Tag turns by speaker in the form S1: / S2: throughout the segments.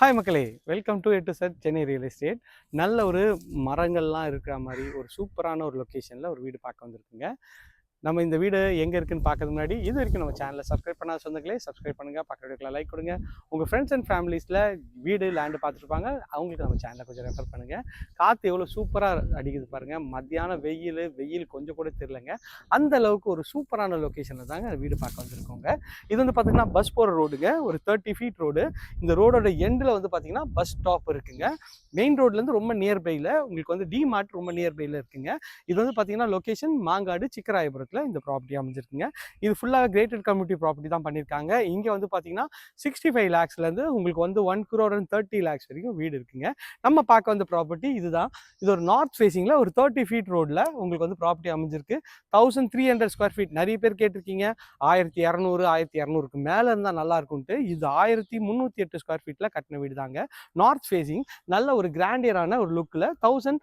S1: Hi மக்களே. Welcome to எட்டு sir Chennai real estate நல்ல ஒரு மரங்கள்லாம் இருக்கிற மாதிரி ஒரு சூப்பரான ஒரு லொக்கேஷனில் ஒரு வீடு பார்க்க வந்திருக்குங்க. நம்ம இந்த வீடு எங்கே இருக்குன்னு பார்க்கறது முன்னாடி இது வரைக்கும் நம்ம சேனலை சப்ஸ்கிரைப் பண்ணாத சொந்தங்களே சப்ஸ்கிரைப் பண்ணுங்கள் பக்கத்துல லைக் கொடுங்க. உங்கள் ஃப்ரெண்ட்ஸ் அண்ட் ஃபேமிலிஸில் வீடு லேண்டு பார்த்துருப்பாங்க அவங்களுக்கு நம்ம சேனலை கொஞ்சம் ரெஃபர் பண்ணுங்கள் காற்று எவ்வளோ சூப்பராக அடிக்குது பாருங்கள் மத்தியானம் வெயில் வெயில் கொஞ்சம் கூட தெரிலங்க அந்த அளவுக்கு ஒரு சூப்பரான லொக்கேஷனில் தாங்க வீடு பார்க்க வந்திருக்கோங்க. இது வந்து பார்த்திங்கன்னா பஸ் போகிற ரோடுங்க ஒரு தேர்ட்டி ஃபீட் ரோடு இந்த ரோடோட எண்டில் வந்து பார்த்தீங்கன்னா பஸ் ஸ்டாப் இருக்குங்க. மெயின் ரோட்லேருந்து ரொம்ப நியர்பையில் உங்களுக்கு வந்து டிமார்ட் ரொம்ப நியர்பையில் இருக்குங்க. இது வந்து பார்த்தீங்கன்னா லொக்கேஷன் மாங்காடு சிக்கராயபுரத்தில். இந்த ப்ராப்பர்ட்டி அமைஞ்சிருக்குங்க. இது ஃபுல்லாக கிரேட்டட் கம்யூனிட்டி ப்ராப்பர்ட்டி தான் பண்ணியிருக்காங்க இங்கே வந்து பார்த்தீங்கன்னா சிக்ஸ்டி ஃபைவ் லேக்ஸ்லேருந்து உங்களுக்கு வந்து one crore and thirty lakhs வரைக்கும் வீடு இருக்குங்க. நம்ம பார்க்க வந்த ப்ராப்பர்ட்டி இதுதான். இது ஒரு நார்த் ஃபேஸிங்கில் ஒரு தேர்ட்டி ஃபீட் ரோட்டில் உங்களுக்கு வந்து ப்ராப்பர்ட்டி அமைஞ்சிருக்கு. Thousand three hundred square feet நிறைய பேர் கேட்டிருக்கீங்க. ஆயிரத்தி இரநூறு ஆயிரத்தி இரநூறுக்கு மேலே இருந்தால் நல்லா இருக்கும்ட்டு இது ஆயிரத்தி முந்நூற்றி எட்டு ஸ்கொயர் ஃபீட்டில் கட்டின வீடு தாங்க நார்த் ஃபேஸிங் நல்ல ஒரு கிராண்டியரான ஒரு லுக்கில் thousand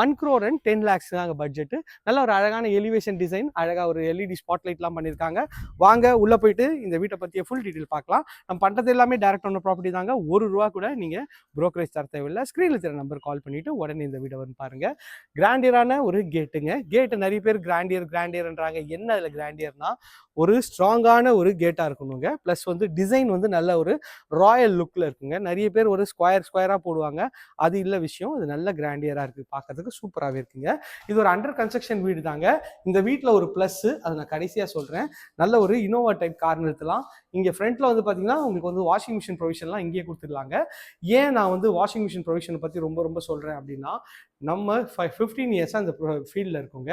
S1: one crore and ten lakhs தாங்க பட்ஜெட்டு நல்ல ஒரு அழகான எலிவேஷன் டிசைன் அழகாக ஒரு எல்இடி ஸ்பாட்லைட்லாம் பண்ணியிருக்காங்க வாங்க உள்ளே போயிட்டு இந்த வீட்டை பற்றிய ஃபுல் டீட்டெயில் பார்க்கலாம். நம்ம பண்ணுறது எல்லாமே டேரக்ட் ஒன்று ப்ராப்பர்ட்டி தாங்க. ஒரு ரூபா கூட நீங்கள் ப்ரோக்கரேஜ் தர தேவையில்லை. ஸ்க்ரீனில் தர நம்பர் கால் பண்ணிவிட்டு உடனே இந்த வீடை வந்து பாருங்கள் கிராண்டியரான ஒரு கேட்டுங்க கேட்டு நிறைய பேர் கிராண்டியர் கிராண்டியர்ன்றாங்க என்ன அதில் கிராண்டியர்னா ஒரு ஸ்ட்ராங்கான ஒரு கேட்டாக இருக்கணுங்க. ப்ளஸ் வந்து டிசைன் வந்து நல்ல ஒரு ராயல் லுக்கில் இருக்குங்க. நிறைய பேர் ஒரு ஸ்கொயர் ஸ்கொயராக போடுவாங்க. அது இல்லை விஷயம். இது நல்ல கிராண்டியராக இருக்குது பார்க்கறதுக்கு சூப்பராகவே இருக்குங்க. இது ஒரு அண்டர் கன்ஸ்ட்ரக்ஷன் வீடு தாங்க. இந்த வீட்டில் ஒரு ப்ளஸ்ஸு அதை நான் கடைசியாக சொல்கிறேன் நல்ல ஒரு இனோவா டைப் கார் நிறுத்தலாம் இங்கே ஃப்ரண்ட்டில் வந்து பார்த்தீங்கன்னா உங்களுக்கு வந்து வாஷிங் மிஷின் ப்ரொவிஷன்லாம் இங்கேயே கொடுத்துடலாங்க. ஏன் நான் வந்து வாஷிங் மிஷின் ப்ரொவிஷனை பற்றி ரொம்ப ரொம்ப சொல்கிறேன் அப்படின்னா நம்ம ஃபைவ் ஃபிஃப்டீன் இயர்ஸாக அந்த ஃபீல்டில் இருக்கோங்க.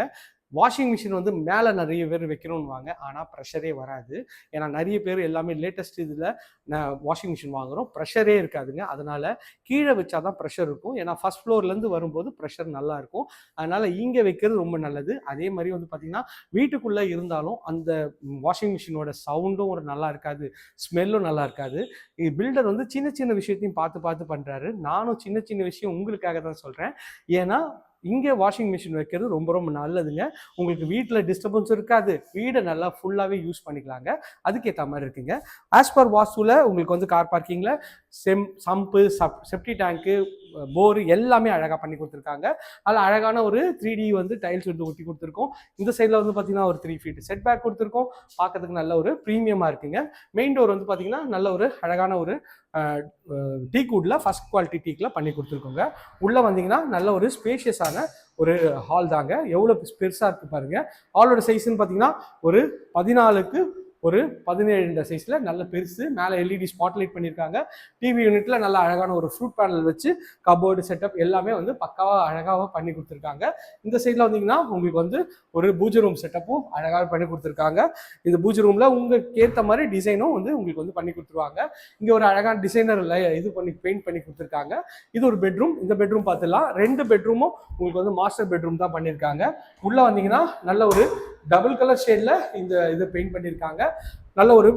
S1: வாஷிங் மிஷின் வந்து மேலே நிறைய பேர் வைக்கணும்னுவாங்க. ஆனால் ப்ரெஷரே வராது. ஏன்னா நிறைய பேர் எல்லாமே லேட்டஸ்ட் இதில் நான் வாஷிங் மிஷின் வாங்குகிறோம் ப்ரெஷரே இருக்காதுங்க. அதனால் கீழே வச்சா தான் ப்ரெஷர் இருக்கும். ஏன்னா ஃபஸ்ட் ஃப்ளோர்லேருந்து வரும்போது ப்ரெஷர் நல்லா இருக்கும். அதனால் இங்கே வைக்கிறது ரொம்ப நல்லது. அதே மாதிரி வந்து பார்த்திங்கன்னா வீட்டுக்குள்ளே இருந்தாலும் அந்த வாஷிங் மிஷினோட சவுண்டும் ஒரு நல்லா இருக்காது. ஸ்மெல்லும் நல்லா இருக்காது. பில்டர் வந்து சின்ன சின்ன விஷயத்தையும் பார்த்து பார்த்து பண்ணுறாரு நானும் சின்ன சின்ன விஷயம் உங்களுக்காக தான் சொல்கிறேன் ஏன்னா இங்கே வாஷிங் மிஷின் வைக்கிறது ரொம்ப ரொம்ப நல்லதுங்க. உங்களுக்கு வீட்டில் டிஸ்டர்பன்ஸ் இருக்காது. வீடை நல்லா ஃபுல்லாகவே யூஸ் பண்ணிக்கலாங்க. அதுக்கேற்ற மாதிரி இருக்குங்க. ஆஸ் பர் வாஸ்துவில் உங்களுக்கு வந்து கார் பார்க்கிங்கில் செம் சம்பு சப் செப்டி டேங்க்கு போர் எல்லாமே அழகாக பண்ணி கொடுத்துருக்காங்க. அதில் அழகான ஒரு த்ரீ டி வந்து டைல்ஸ் வந்து ஒட்டி கொடுத்துருக்கோம். இந்த சைடில் வந்து பார்த்தீங்கன்னா ஒரு த்ரீ ஃபீட் செட் பேக் கொடுத்துருக்கோம். பார்க்கறதுக்கு நல்ல ஒரு ப்ரீமியமாக இருக்குங்க. மெயின் டோர் வந்து பார்த்தீங்கன்னா நல்ல ஒரு அழகான ஒரு டீ கூட்டில் ஃபஸ்ட் குவாலிட்டி டீக்கில் பண்ணி கொடுத்துருக்கோங்க. உள்ளே வந்தீங்கன்னா நல்ல ஒரு ஸ்பேஷியஸான ஒரு ஹால் தாங்க. எவ்வளோ பெருசாக இருக்குது பாருங்கள் ஹாலோட சைஸ்ன்னு பார்த்தீங்கன்னா ஒரு பதினாலுக்கு ஒரு பதினேழு சைஸில் நல்ல பெருசு மேலே எல்இடி ஸ்பாட்லைட் பண்ணியிருக்காங்க டிவி யூனிட்டில் நல்ல அழகான ஒரு ஃப்ரூட் பேனல் வச்சு கபோர்டு செட்டப் எல்லாமே வந்து பக்காவாக அழகாக பண்ணி கொடுத்துருக்காங்க. இந்த சைடில் வந்தீங்கன்னா உங்களுக்கு வந்து ஒரு பூஜை ரூம் செட்டப்பும் அழகாக பண்ணி கொடுத்துருக்காங்க. இந்த பூஜை ரூமில் உங்களுக்கு ஏற்ற மாதிரி டிசைனும் வந்து உங்களுக்கு வந்து பண்ணி கொடுத்துருவாங்க. இங்கே ஒரு அழகான டிசைனர் இது பண்ணி பெயிண்ட் பண்ணி கொடுத்துருக்காங்க. இது ஒரு பெட்ரூம் இந்த பெட்ரூம் பார்த்துலாம் ரெண்டு பெட்ரூமும் உங்களுக்கு வந்து மாஸ்டர் பெட்ரூம் தான் பண்ணியிருக்காங்க உள்ளே வந்தீங்கன்னா நல்ல ஒரு டபுள் கலர் ஷேடில் இந்த இதை பெயிண்ட் பண்ணியிருக்காங்க. நல்ல ஒரு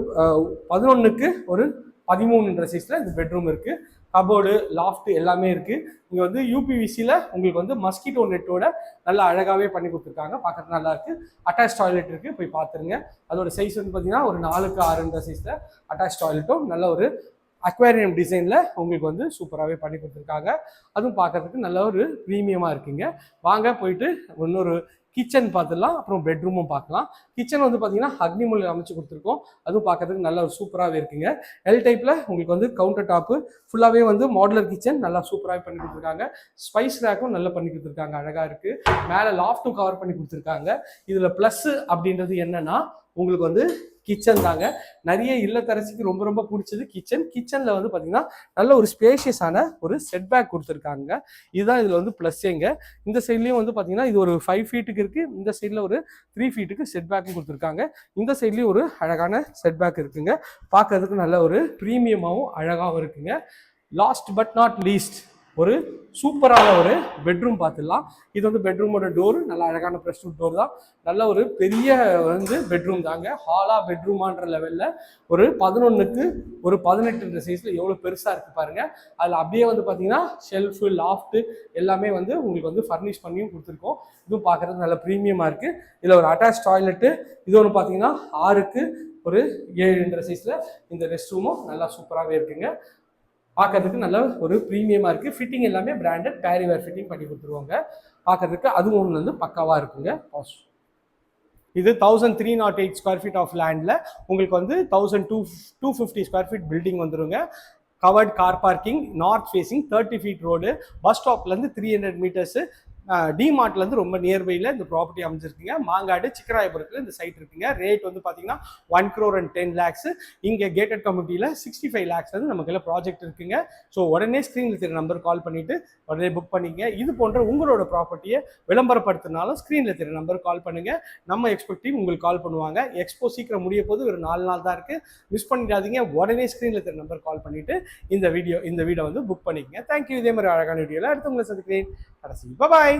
S1: பதினொன்றுக்கு ஒரு பதிமூணுன்ற சைஸில் இந்த பெட்ரூம் இருக்குது கபோர்டு லாஃப்ட் எல்லாமே இருக்குது இங்கே வந்து யூபிவிசியில் உங்களுக்கு வந்து மஸ்கிட்டோ நெட்டோட நல்லா அழகாகவே பண்ணி கொடுத்துருக்காங்க. பார்க்குறது நல்லா இருக்குது அட்டாச் டாய்லெட் இருக்குது போய் பார்த்துருங்க. அதோட சைஸ் வந்து பார்த்தீங்கன்னா ஒரு நாலுக்கு ஆறுன்ற சைஸில் அட்டாச் டாய்லெட்டும் நல்ல ஒரு அக்வேரியம் டிசைனில் உங்களுக்கு வந்து சூப்பராகவே பண்ணி கொடுத்துருக்காங்க. அதுவும் பார்க்கறதுக்கு நல்ல ஒரு ப்ரீமியமாக இருக்குங்க. வாங்க போயிட்டு இன்னொரு கிச்சன் பார்த்துடலாம் அப்புறம் பெட்ரூமும் பார்க்கலாம். கிச்சன் வந்து பார்த்தீங்கன்னா அக்னிமொழி அமைச்சு கொடுத்துருக்கோம். அதுவும் பார்க்கறதுக்கு நல்லா ஒரு சூப்பராகவே இருக்குங்க. எல் டைப்பில் உங்களுக்கு வந்து கவுண்டர் டாப்பு ஃபுல்லாகவே வந்து மாடுலர் கிச்சன் நல்லா சூப்பராகவே பண்ணி கொடுத்துருக்காங்க. ஸ்பைஸ் ரேக்கும் நல்லா பண்ணி கொடுத்துருக்காங்க அழகாக இருக்குது மேலே லாஃப்ட்டும் கவர் பண்ணி கொடுத்துருக்காங்க. இதில் ப்ளஸ்ஸு அப்படின்றது என்னன்னா உங்களுக்கு வந்து கிச்சன் தாங்க. நிறைய இல்லத்தரசிக்கு ரொம்ப ரொம்ப பிடிச்சது கிச்சன் கிச்சனில் வந்து பார்த்தீங்கன்னா நல்ல ஒரு ஸ்பேஷியஸான ஒரு செட் பேக் கொடுத்துருக்காங்க. இதுதான் இதில் வந்து ப்ளஸ் எங்க இந்த சைட்லேயும் வந்து பார்த்தீங்கன்னா இது ஒரு ஃபைவ் ஃபீட்டுக்கு இருக்குது இந்த சைடில் ஒரு த்ரீ ஃபீட்டுக்கு செட் பேக்கும் கொடுத்துருக்காங்க. இந்த சைட்லேயும் ஒரு அழகான செட் பேக் இருக்குங்க. பார்க்கறதுக்கு நல்ல ஒரு ப்ரீமியமாகவும் அழகாகவும் இருக்குங்க. லாஸ்ட் பட் நாட் லீஸ்ட் ஒரு சூப்பரான ஒரு பெட்ரூம் பார்த்துடலாம். இது வந்து பெட்ரூமோட டோர் நல்லா அழகான ப்ரெஷ் டோர் தான். நல்ல ஒரு பெரிய வந்து பெட்ரூம் தாங்க. ஹாலாக பெட்ரூமான்ற லெவலில் ஒரு பதினொன்றுக்கு ஒரு பதினெட்டுன்ற சைஸில் எவ்வளோ பெருசாக இருக்குது பாருங்கள் அதில் அப்படியே வந்து பார்த்தீங்கன்னா ஷெல்ஃபு லாஃப்ட்டு எல்லாமே வந்து உங்களுக்கு வந்து ஃபர்னிஷ் பண்ணியும் கொடுத்துருக்கோம். இதுவும் பார்க்குறது நல்ல ப்ரீமியமாக இருக்குது இதில் ஒரு அட்டாச் டாய்லெட்டு இது ஒன்று பார்த்தீங்கன்னா ஆறுக்கு ஒரு ஏழுன்ற சைஸில் இந்த ரெஸ்ட் ரூமும் நல்லா சூப்பராகவே இருக்குங்க. பார்க்கறதுக்கு நல்ல ஒரு ப்ரீமியமாக இருக்குது ஃபிட்டிங் எல்லாமே பிராண்டட் பேரிவேர் ஃபிட்டிங் பண்ணி கொடுத்துருவாங்க. பார்க்கறதுக்கு அதுவும் ஒன்று வந்து பக்காவாக இருக்குங்க. இது thousand three naught eight square feet of லேண்டில் உங்களுக்கு வந்து thousand two two fifty square feet building வந்துருங்க. Covered car parking north facing thirty feet road bus ஸ்டாப்லேருந்து three hundred metres டிமார்ட்லேருந்து ரொம்ப நியர்பையில் இந்த ப்ராப்பர்ட்டி அமைஞ்சிருக்குங்க. மாங்காடு சிக்கராயபுரத்தில் இந்த சைட் இருக்குங்க. ரேட் வந்து பார்த்தீங்கன்னா one crore and ten lakhs இங்கே கேட்டட் கம்யூனிட்டியில் சிக்ஸ்டி ஃபைவ் லேக்ஸ் வந்து நமக்கு எல்லாம் ப்ராஜெக்ட் இருக்குங்க. ஸோ உடனே ஸ்க்ரீனில் தெரிய நம்பர் கால் பண்ணிவிட்டு உடனே புக் பண்ணிங்க இது போன்ற உங்களோட ப்ராப்பர்ட்டியை விளம்பரப்படுத்தினாலும் ஸ்க்ரீனில் தெரிய நம்பர் கால் பண்ணுங்கள் நம்ம எக்ஸ்பெக்டிவ் டீம் உங்களுக்கு கால் பண்ணுவாங்க. எக்ஸ்போ சீக்கிரம் முடிய போது ஒரு நாலு நாள் தான் இருக்குது மிஸ் பண்ணிடாதீங்க. உடனே ஸ்க்ரீனில் தெரிய நம்பர் கால் பண்ணிவிட்டு இந்த வீடியோ இந்த வீடியோ வந்து புக் பண்ணிக்கங்க. தேங்க்யூ இதே மாதிரி அழகான வீடியோவில் அடுத்து உங்களை சந்திக்கிறேன். கடைசி. பாய்